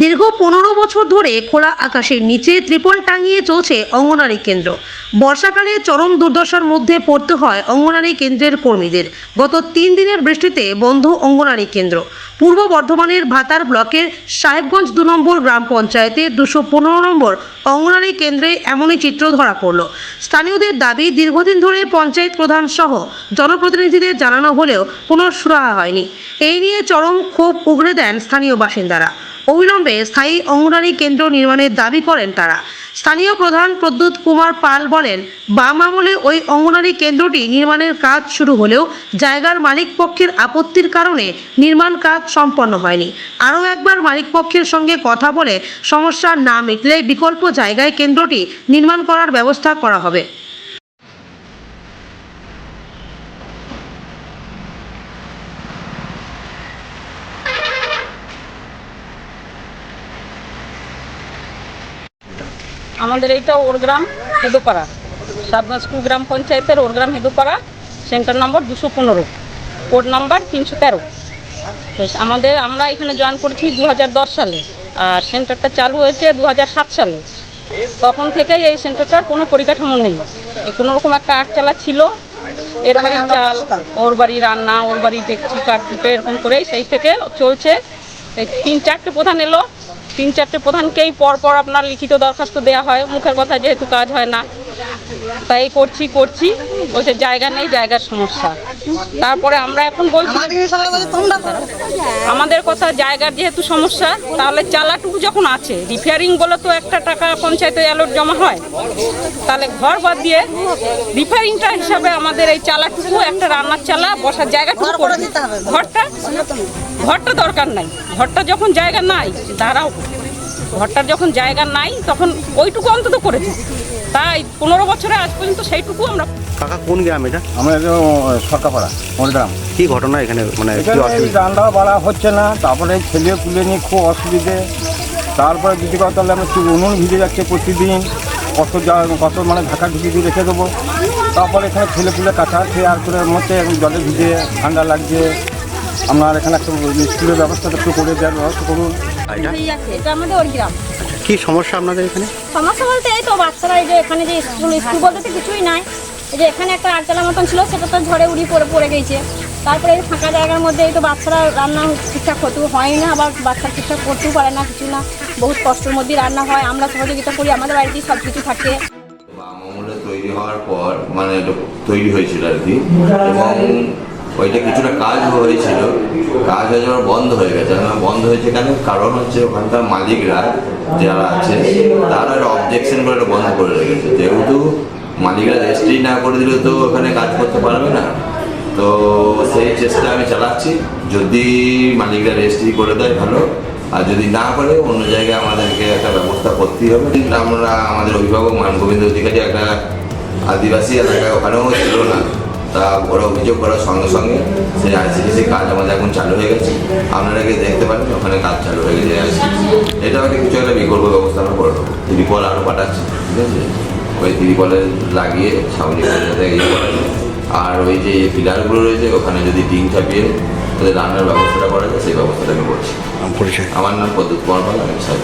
দীর্ঘ পনেরো বছর ধরে খোলা আকাশের নিচে ত্রিপল টাঙিয়ে চলছে অঙ্গনারী কেন্দ্র। বর্ষাকালে চরম দুর্দশার মধ্যে পড়তে হয় অঙ্গনারী কেন্দ্রের কর্মীদের। গত তিন দিনের বৃষ্টিতে বন্ধ অঙ্গনারী কেন্দ্র। পূর্ব বর্ধমানের ভাতার ব্লকের সাহেবগঞ্জ দু নম্বর গ্রাম পঞ্চায়েতে দুশো পনেরো নম্বর অঙ্গনারী কেন্দ্রে এমনই চিত্র ধরা পড়ল। স্থানীয়দের দাবি, দীর্ঘদিন ধরে পঞ্চায়েত প্রধান সহ জনপ্রতিনিধিদের জানানো হলেও কোনো সুরাহা হয়নি। এই নিয়ে চরম ক্ষোভ উগড়ে দেন স্থানীয় বাসিন্দারা। অবিলম্বে স্থায়ী অঙ্গনারী কেন্দ্র নির্মাণের দাবি করেন তারা। স্থানীয় প্রধান প্রদ্যুৎ কুমার পাল বলেন, বাম আমলে ওই অঙ্গনারী কেন্দ্রটি নির্মাণের কাজ শুরু হলেও জায়গার মালিক পক্ষের আপত্তির কারণে নির্মাণ কাজ সম্পন্ন হয়নি। আরও একবার মালিক পক্ষের সঙ্গে কথা বলে সমস্যা না মিটলে বিকল্প জায়গায় কেন্দ্রটি নির্মাণ করার ব্যবস্থা করা হবে। আমাদের এইটা ওরগ্রাম হেদুপাড়া। সাতগঞ্জ টু গ্রাম পঞ্চায়েতের ওর গ্রাম হেদুপাড়া, সেন্টার নম্বর দুশো পনেরো। কোড নম্বর তিনশো তেরো। আমাদের, আমরা এখানে জয়েন করেছি দু হাজার দশ সালে, আর সেন্টারটা চালু হয়েছে দু হাজার সাত সালে। তখন থেকেই এই সেন্টারটার কোনো পরিকাঠামো নেই। কোনো রকম একটা আটচালা ছিল। এর বাড়ির চাল ওর বাড়ি রান্না ওর বাড়ি দেখছি কাঠকুটে এরকম করেই সেই থেকে চলছে। এই তিন চারটে প্রধান এলো। তিন চারটে প্রধানকেই পর পর আপনার লিখিত দরখাস্ত দেওয়া হয়। মুখের কথা যেহেতু কাজ হয় না। তাই করছি করছি। বলছে জায়গা নেই জায়গার সমস্যা। তারপরে আমরা এখন বলছি আমাদের কথা জায়গার যেহেতু সমস্যা তাহলে চালাটুকু যখন আছে রিপেয়ারিং বলে তো একটা টাকা পঞ্চায়েতে অ্যালোট জমা হয়। তাহলে ঘর বাদ দিয়ে রিপেয়ারিংটা হিসাবে আমাদের এই চালাটুকু একটা রান্নার চালা বসার জায়গাটুকু ঘরটা ঘরটা দরকার নাই। ঘরটা যখন জায়গা নাই দাঁড়াও। ঘরটার যখন জায়গা নাই তখন ওইটুকু অন্তত করে দিই তাই পনেরো বছরে আজ পর্যন্ত সেইটুকু আমরা কাকা কোন গ্রাম এটা? আমরা তো সরকারপাড়া মন্দিরাম কি ঘটনা এখানে মানে কি এখানে অসুবিধা? রান্না বাড়া হচ্ছে না তারপরে ছেলে তুলে নিয়ে খুব অসুবিধে। তারপরে যদি কথা হলে আমার চুল উনুন ভিজে যাচ্ছে প্রতিদিন। কত যা কত মানে ঢাকা ঢুকি দিয়ে রেখে দেবো। তারপরে এখানে ছেলে পুলে কাঁচা আর করে মধ্যে জলে ভিজে ঠান্ডা লাগছে। আপনার এখানে একটা স্কুলের ব্যবস্থাটা একটু করে দেওয়ার ব্যবস্থা করুন। এটা এটা আমাদের ওর গ্রাম। কি সমস্যা আপনাদের এখানে? সমস্যা বলতে এই তো বাচ্চারা এই যে এখানে যে স্কুল স্কুল বলতে তো কিছুই নাই। এই যে এখানে একটা আটচালা মতন ছিল সেটা তো ঝড়ে উড়ি পড়ে পড়ে গেছে। তারপরে এই ফাঁকা জায়গার মধ্যে এই তো বাচ্চারা রান্না ঠিকঠাক হতেও হয় না আবার বাচ্চা ঠিকঠাক করতেও পারে না কিছু না। বহুত কষ্টের মধ্যে রান্না হয় আমরা সহযোগিতা করি আমাদের বাড়িতেই সব কিছু থাকে তৈরি হওয়ার পর মানে তৈরি হয়েছিল আর কি। এবং ওইটা কিছুটা কাজ হয়েছিল কাজ হয়ে যাওয়ার বন্ধ হয়ে গেছে। বন্ধ হয়েছে কেন? কারণ হচ্ছে ওখানকার মালিকরা যারা আছে, তারা অবজেকশন করে বন্ধ করে রেখেছে। যেহেতু মালিকরা রেজিস্ট্রি না করে দিলে তো ওখানে কাজ করতে পারবে না। তো সেই চেষ্টা আমি চালাচ্ছি। যদি মালিকরা রেজিস্ট্রি করে দেয় ভালো। আর যদি না করে, অন্য জায়গায় আমাদেরকে একটা ব্যবস্থা করতেই হবে। কিন্তু আমরা আমাদের অভিভাবক মান গোবিন্দ অধিকারী, একটা আদিবাসী এলাকায় ওখানেও ছিল না। তা ওরা অভিযোগ করার সঙ্গে সঙ্গে সেই আইসিডিসি কাজ আমাদের এখন চালু হয়ে গেছে। আপনারা গিয়ে দেখতে পারেন ওখানে কাজ চালু হয়ে গেছে। এটা একটা কিছু একটা বিকল্প ব্যবস্থা আমরা করে দেবো ত্রিপল আরও পাঠাচ্ছি ঠিক আছে? ওই ত্রিপলে লাগিয়ে যাতে ইয়ে করা আর ওই যে পিলারগুলো রয়েছে ওখানে যদি টিন চাপিয়ে ওদের রান্নার ব্যবস্থাটা করা যায় সেই ব্যবস্থাটা আমি করছি আমার নাম পদ্মুত কুমার পাল আমি সাহেব